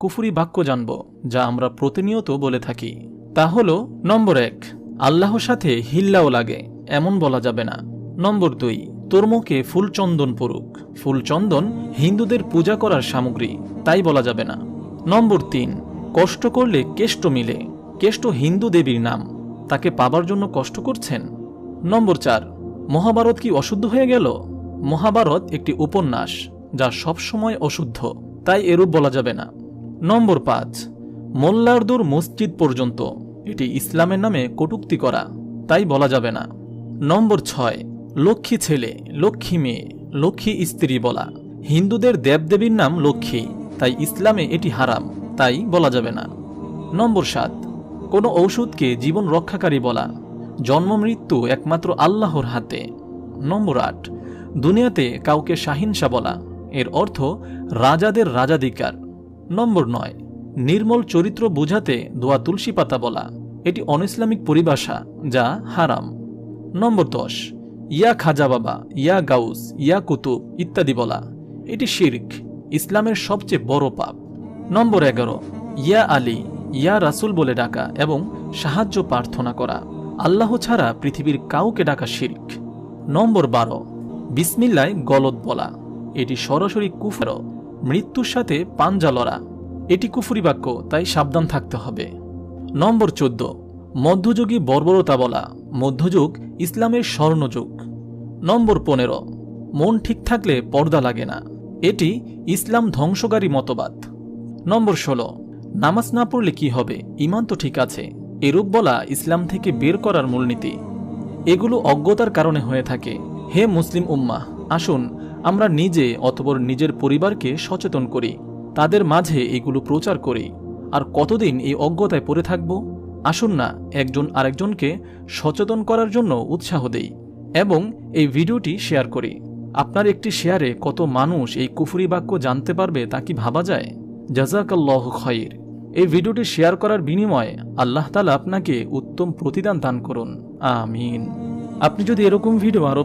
কুফুরি বাক্য জানব, যা আমরা প্রতিনিয়ত বলে থাকি। তা হল, নম্বর এক, আল্লাহর সাথে হিল্লাও লাগে, এমন বলা যাবে না। নম্বর দুই, তোর মুখে ফুলচন্দন পড়ুক। ফুলচন্দন হিন্দুদের পূজা করার সামগ্রী, তাই বলা যাবে না। নম্বর তিন, কষ্ট করলে কেষ্ট মিলে, কেষ্ট হিন্দু দেবীর নাম, তাকে পাবার জন্য কষ্ট করছেন? নম্বর চার, মহাভারত কি অশুদ্ধ হয়ে গেল? মহাভারত একটি উপন্যাস, যা সবসময় অশুদ্ধ, তাই এরূপ বলা যাবে না। নম্বর পাঁচ মোল্লারদুর মসজিদ পর্যন্ত। এটি ইসলামের নামে কটুক্তি করা, তাই বলা যাবে না। নম্বর ছয়, লক্ষ্মী ছেলে, লক্ষ্মী মেয়ে, লক্ষ্মী স্ত্রী বলা। হিন্দুদের দেবদেবীর নাম লক্ষ্মী, তাই ইসলামে এটি হারাম, তাই বলা যাবে না। নম্বর সাত, কোনো ঔষধকে জীবন রক্ষাকারী বলা। জন্ম মৃত্যু একমাত্র আল্লাহর হাতে। নম্বর আট, দুনিয়াতে কাউকে শাহিনশা বলা। এর অর্থ রাজাদের রাজাধিকার। নম্বর নয়। নির্মল চরিত্র বোঝাতে দোয়া তুলসী পাতা বলা। এটি অনইসলামিক পরিভাষা, যা হারাম। নম্বর দশ, ইয়া খাজা বাবা, ইয়া গাউস, ইয়া কুতুব ইত্যাদি বলা। এটি শির্ক, ইসলামের সবচেয়ে বড় পাপ। নম্বর এগারো, ইয়া আলী, ইয়া রাসুল বলে ডাকা এবং সাহায্য প্রার্থনা করা। আল্লাহ ছাড়া পৃথিবীর কাউকে ডাকা শির্ক। নম্বর বারো, বিসমিল্লায় গলত বলা। এটি সরাসরি কুফর মৃত্যুর সাথে পাঞ্জা লড়া। এটি কুফুরি বাক্য, তাই সাবধান থাকতে হবে। নম্বর চোদ্দ, মধ্যযুগী বর্বরতা বলা। মধ্যযুগ ইসলামের স্বর্ণযুগ। নম্বর পনেরো, মন ঠিক থাকলে পর্দা লাগে না। এটি ইসলাম ধ্বংসকারী মতবাদ। নম্বর ষোলো, নামাজ না পড়লে কি হবে? ইমান তো ঠিক আছে। এরূপ বলা ইসলাম থেকে বের করার মূলনীতি। এগুলো অজ্ঞতার কারণে হয়ে থাকে। হে মুসলিম উম্মাহ, আসুন আমরা নিজে অথবা নিজের পরিবারকে সচেতন করি, তাদের মাঝে এগুলো প্রচার করি। আর কতদিন এই অজ্ঞতায় পড়ে থাকব? আসুন না, একজন আরেকজনকে সচেতন করার জন্য উৎসাহ দেই এবং এই ভিডিওটি শেয়ার করি। আপনার একটি শেয়ারে কত মানুষ এই কুফুরি বাক্য জানতে পারবে তা কি ভাবা যায়? জাজাকাল্লাহ খয়ের এই ভিডিওটি শেয়ার করার বিনিময়ে আল্লাহ তালা আপনাকে উত্তম প্রতিদান দান করুন। আমিন। আপনি যদি এরকম ভিডিও আরও